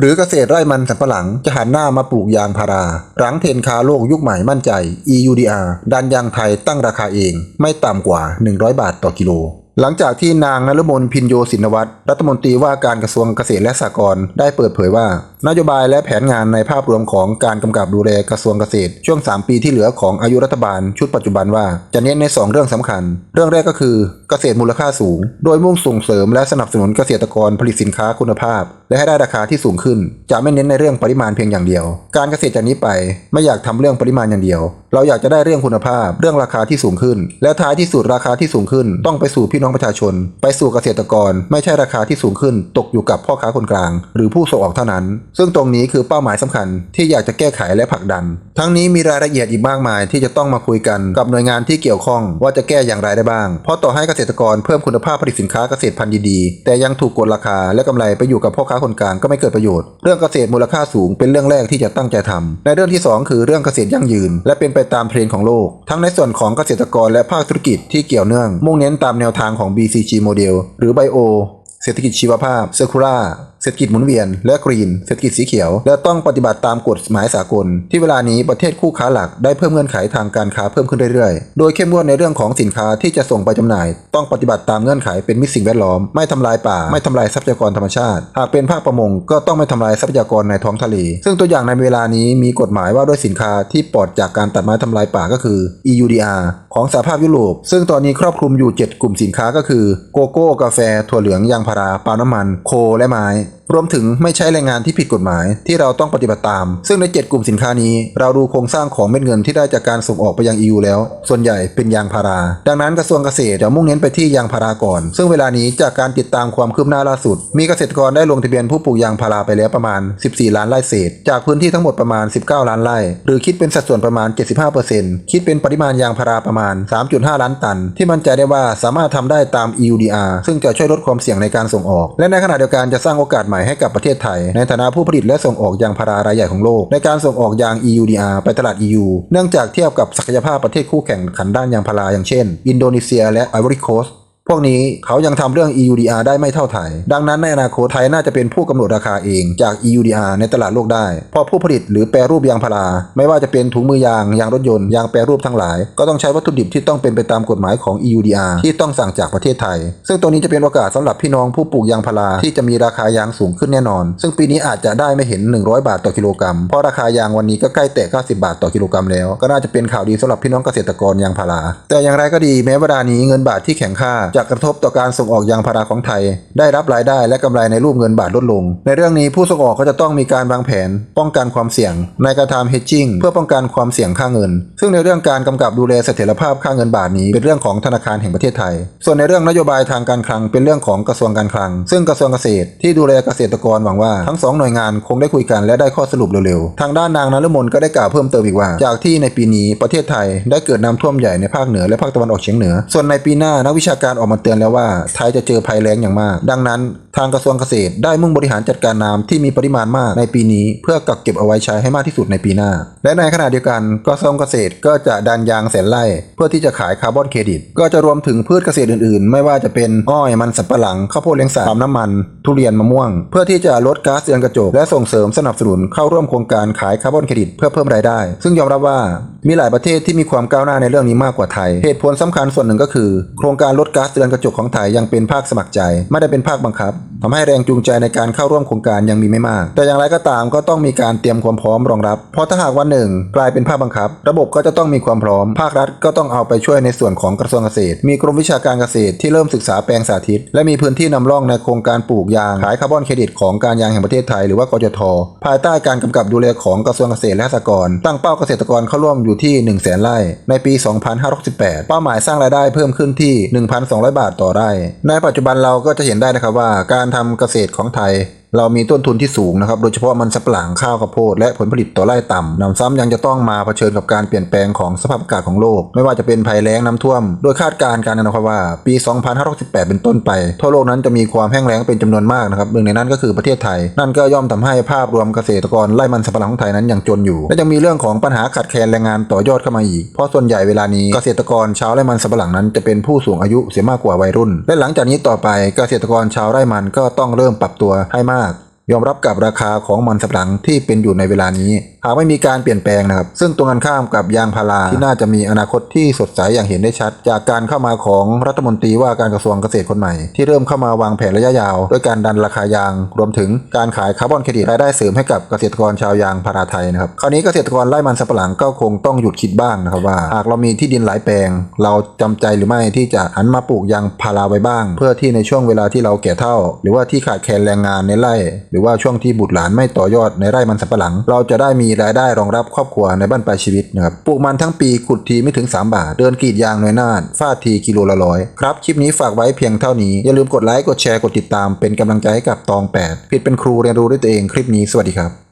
หรือเกษตรไร่มันสำปะหลังจะหันหน้ามาปลูกยางพารา หลังเทนคาโลกยุคใหม่มั่นใจ EUDR ดันยางไทยตั้งราคาเอง ไม่ต่ำกว่า 100 บาทต่อกิโล หลังจากที่นางนฤมลพินโยสินวัตรรัฐมนตรีว่าการกระทรวงเกษตรและสหกรณ์ได้เปิดเผยว่า นโยบายและแผนงานในภาพรวมของการกำกับดูแลกระทรวงเกษตร ช่วง 3 ปีที่เหลือของอายุรัฐบาลชุดปัจจุบันว่าจะเน้นใน 2 เรื่องสำคัญ เรื่องแรกก็คือเกษตรมูลค่าสูง โดยมุ่งส่งเสริมและสนับสนุนเกษตรกรผลิตสินค้าคุณภาพ และให้ได้ราคาที่สูงขึ้น จะไม่เน้นในเรื่องปริมาณเพียงอย่างเดียว การเกษตรจากนี้ไปไม่อยากทำเรื่องปริมาณอย่างเดียว เราอยากจะได้เรื่องคุณภาพ เรื่องราคาที่สูงขึ้น และท้ายที่สุดราคาที่สูงขึ้น ต้องไปสู่พี่น้องประชาชน ไปสู่เกษตรกร ไม่ใช่ราคาที่สูงขึ้น ตกอยู่กับพ่อค้าคนกลาง หรือผู้ส่งออกเท่านั้นซึ่งตรงนี้คือเป้าหมายสำคัญที่อยากจะแก้ไขและผลักดัน ทั้งนี้มีรายละเอียดอีกมากมาย ที่จะต้องมาคุยกันกับหน่วยงานที่เกี่ยวข้องว่าจะแก้อย่างไรได้บ้าง เพราะต่อให้เกษตรกรเพิ่มคุณภาพผลิตสินค้าเกษตรพันธุ์ดีๆ แต่ยังถูกกดราคาและกำไรไปอยู่กับพ่อค้าคนกลางก็ไม่เกิดประโยชน์ เรื่องเกษตรมูลค่าสูงเป็นเรื่องแรกที่จะตั้งใจทำในเรื่องที่สองคือเรื่องเกษตรยั่งยืน และเป็นไปตามเทรนด์ของโลก ทั้งในส่วนของเกษตรกรและภาคธุรกิจที่เกี่ยวเนื่อง มุ่งเน้นตามแนวทางของ BCG โมเดลหรือ Bio เศรษฐกิจชีวภาพเซคูล่าเศรษฐกิจหมุนเวียนและกรีนเศรษฐกิจสีเขียว และต้องปฏิบัติตามกฎหมายสากล ที่เวลานี้ประเทศคู่ค้าหลักได้เพิ่มเงื่อนไขทางการค้าเพิ่มขึ้นเรื่อยๆ โดยเข้มงวดในเรื่องของสินค้าที่จะส่งไปจำหน่าย ต้องปฏิบัติตามเงื่อนไขเป็นมิตรสิ่งแวดล้อม ไม่ทำลายป่า ไม่ทำลายทรัพยากรธรรมชาติ หากเป็นภาคประมงก็ต้องไม่ทำลายทรัพยากรในท้องทะเล ซึ่งตัวอย่างในเวลานี้มีกฎหมายว่าด้วยสินค้าที่ปลอดจากการตัดไม้ทำลายป่าก็คือ EUDR ของสหภาพยุโรป ซึ่งตอนนี้ครอบคลุมอยู่ 7 กลุ่มสินค้าก็คือ โกโก้ กาแฟ ถั่วเหลือง ยางพารา ปาล์มน้ำมัน โค และไม้ รวมถึงไม่ใช้แรงงานที่ผิดกฎหมายที่เราต้องปฏิบัติตาม ซึ่งใน 7 กลุ่มสินค้านี้ เราดูโครงสร้างของเม็ดเงินที่ได้จากการส่งออกไปยัง EU แล้ว ส่วนใหญ่เป็นยางพารา ดังนั้นกระทรวงเกษตรจะมุ่งเน้นไปที่ยางพาราก่อน ซึ่งเวลานี้จากการติดตามความคืบหน้าล่าสุด มีเกษตรกรได้ลงทะเบียนผู้ปลูกยางพาราไปแล้วประมาณ 14 ล้านไร่เศษ จากพื้นที่ทั้งหมดประมาณ 19 ล้านไร่ หรือคิดเป็นสัดส่วนประมาณ 75%คิดเป็นปริมาณยางพาราประมาณ 3.5 ล้านตัน ที่มั่นใจได้ว่าสามารถทำได้ตาม EUDR ซึ่งจะช่วยลดความเสี่ยงในการส่งออก และในขณะเดียวกันจะสร้างโอกาสใหม่ให้กับประเทศไทย ในฐานะผู้ผลิตและส่งออกยางพารารายใหญ่ของโลก ในการส่งออกยาง EUDR ไปตลาด EU เนื่องจากเทียบกับศักยภาพประเทศคู่แข่งขันด้านยางพาราอย่างเช่น อินโดนีเซีย และไอวอรีโคสต์ พวกนี้เขายังทำเรื่อง EUDR ได้ไม่เท่าไทย ดังนั้นในอนาคตไทยน่าจะเป็นผู้กำหนดราคาเองจาก EUDR ในตลาดโลกได้เพราะผู้ผลิตหรือแปรรูปยางพารา ไม่ว่าจะเป็นถุงมือยาง ยางรถยนต์ ยางแปรรูปทั้งหลาย ก็ต้องใช้วัตถุดิบที่ต้องเป็นไปตามกฎหมายของ EUDR ที่ต้องสั่งจากประเทศไทย ซึ่งตัวนี้จะเป็นโอกาสสำหรับพี่น้องผู้ปลูกยางพาราที่จะมีราคายางสูงขึ้นแน่นอน ซึ่งปีนี้อาจจะได้ไม่เห็น 100 บาทต่อกิโลกรัม เพราะราคายางวันนี้ก็ใกล้แตะ 90 บาทต่อกิโลกรัมแล้ว ก็น่าจะเป็นข่าวดีสำหรับพี่น้องเกษตรกรยางพารา แต่อย่างไรก็ดีแม้เวลานี้เงินบาทที่แข็งค่าจะกระทบต่อการส่งออกยางพาราของไทย ได้รับรายได้และกำไรในรูปเงินบาทลดลง ในเรื่องนี้ผู้ส่งออกก็จะต้องมีการวางแผน ป้องกันความเสี่ยง ในการทำ hedging เพื่อป้องกันความเสี่ยงค่าเงิน ซึ่งในเรื่องการกำกับดูแลเสถียรภาพค่าเงินบาทนี้เป็นเรื่องของธนาคารแห่งประเทศไทย ส่วนในเรื่องนโยบายทางการคลังเป็นเรื่องของกระทรวงการคลัง ซึ่งกระทรวงเกษตร ที่ดูแลเกษตรกรหวังว่าทั้งสองหน่วยงานคงได้คุยกันและได้ข้อสรุปเร็วๆ ทางด้านนางนฤมลก็ได้กล่าวเพิ่มเติมอีกว่า จากที่ในปีนี้ประเทศไทย ได้เกิดน้ำท่วมใหญ่ในภาคเหนือและภาคตะวันออกเฉียงเหนือ ส่วนในปีหน้านักวิชาการออกมาเตือนแล้วว่าไทยจะเจอภัยแล้งอย่างมาก ดังนั้น ทางกระทรวงเกษตรได้มุ่งบริหารจัดการน้ำที่มีปริมาณมากในปีนี้ เพื่อกักเก็บเอาไว้ใช้ให้มากที่สุดในปีหน้า และในขณะเดียวกันกระทรวงเกษตรก็จะดันยางแสนไร่เพื่อที่จะขายคาร์บอนเครดิต ก็จะรวมถึงพืชเกษตรอื่นๆ ไม่ว่าจะเป็นอ้อยมันสำปะหลังข้าวโพดเลี้ยงสัตว์ปาล์มน้ำมัน ทุเรียนมะม่วง เพื่อที่จะลดก๊าซเรือนกระจก และส่งเสริมสนับสนุนเข้าร่วมโครงการขายคาร์บอนเครดิตเพื่อเพิ่มรายได้ ซึ่งยอมรับว่ามีหลายประเทศที่มีความก้าวหน้าในเรื่องนี้มากกว่าไทย เหตุผลสำคัญส่วนหนึ่งก็คือ โครงการลดก๊าซเรือนกระจกของไทยยังเป็นภาคสมัครใจ ไม่ได้เป็นภาคบังคับทำให้แรงจูงใจในการเข้าร่วมโครงการยังมีไม่มาก แต่อย่างไรก็ตามก็ต้องมีการเตรียมความพร้อมรองรับ เพราะถ้าหากวันหนึ่ง กลายเป็นภาคบังคับ ระบบก็จะต้องมีความพร้อม ภาครัฐก็ต้องเอาไปช่วยในส่วนของกระทรวงเกษตร มีกรมวิชาการเกษตรที่เริ่มศึกษาแปลงสาธิต และมีพื้นที่นำร่องในโครงการปลูกยาง ขายคาร์บอนเครดิตของการยางแห่งประเทศไทยหรือว่ากจท ภายใต้การกำกับดูแลของกระทรวงเกษตรและสหกรณ์ ตั้งเป้าเกษตรกรเข้าร่วมอยู่ที่ 1 0 0 0 0แสนไร่ ในปี 2568 เป้าหมายสร้างรายได้เพิ่มขึ้นที่ 1,200 บาทต่อไร่ ในปัจจุบันเราก็จะเห็นได้นะครับว่าการทำเกษตรของไทย เรามีต้นทุนที่สูงนะครับ โดยเฉพาะมันสำปะหลังข้าวข้าวโพดและผลผลิตต่อไร่ต่ำนำซ้ำยังจะต้องมาเผชิญกับการเปลี่ยนแปลงของสภาพอากาศของโลก ไม่ว่าจะเป็นภัยแล้งน้ำท่วม โดยคาดการณ์การนะครับว่าปี 2568 เป็นต้นไป ทั่วโลกนั้นจะมีความแห้งแล้งเป็นจำนวนมากนะครับหนึ่งในนั้นก็คือประเทศไทย นั่นก็ย่อมทำให้ภาพรวมเกษตรกรไร่มันสำปะหลังของไทยนั้นยังจนอยู่ และยังมีเรื่องของปัญหาขาดแคลนแรงงานต่อยอดเข้ามาอีก เพราะส่วนใหญ่เวลานี้เกษตรกรชาวไร่มันสำปะหลังนั้นจะเป็นผู้สูงอายุเสียมากกว่าวัยรุ่น และหลังจากนี้ต่อไปเกษตรกรชาวไร่มันก็ต้องเริ่มปรับตัวให้มาก ยอมรับกับราคาของมันสำปะหลังที่เป็นอยู่ในเวลานี้ หากไม่มีการเปลี่ยนแปลงนะครับ ซึ่งตรงกันข้ามกับยางพาราที่น่าจะมีอนาคตที่สดใสอย่างเห็นได้ชัด จากการเข้ามาของรัฐมนตรีว่าการกระทรวงเกษตรคนใหม่ ที่เริ่มเข้ามาวางแผนระยะยาวด้วยการดันราคายาง รวมถึงการขายคาร์บอนเครดิตรายได้เสริมให้กับเกษตรกรชาวยางพาราไทยนะครับคราวนี้เกษตรกรไร่มันสำปะหลังก็คงต้องหยุดคิดบ้างนะครับว่า หากเรามีที่ดินหลายแปลง เราจำใจหรือไม่ที่จะหันมาปลูกยางพาราไว้บ้าง เพื่อที่ในช่วงเวลาที่เราแก่เฒ่า หรือว่าที่ขาดแคลนแรงงานในไร่รือว่าช่วงที่บุตรหลานไม่ต่อยอดในไร่มันสำปะหลัง เราจะได้มีรายได้รองรับครอบครัวในบ้านปลายชีวิตนะครับปลูกมันทั้งปีขุดทีไม่ถึง 3 บาท เดินกรีดยางหน่วยนาดฟาดทีกิโลละร้อยครับคลิปนี้ฝากไว้เพียงเท่านี้อย่าลืมกดไลค์กดแชร์กดติดตามเป็นกำลังใจให้กับตอง8ผิดเป็นครูเรียนรู้ด้วยตัวเองคลิปนี้สวัสดีครับ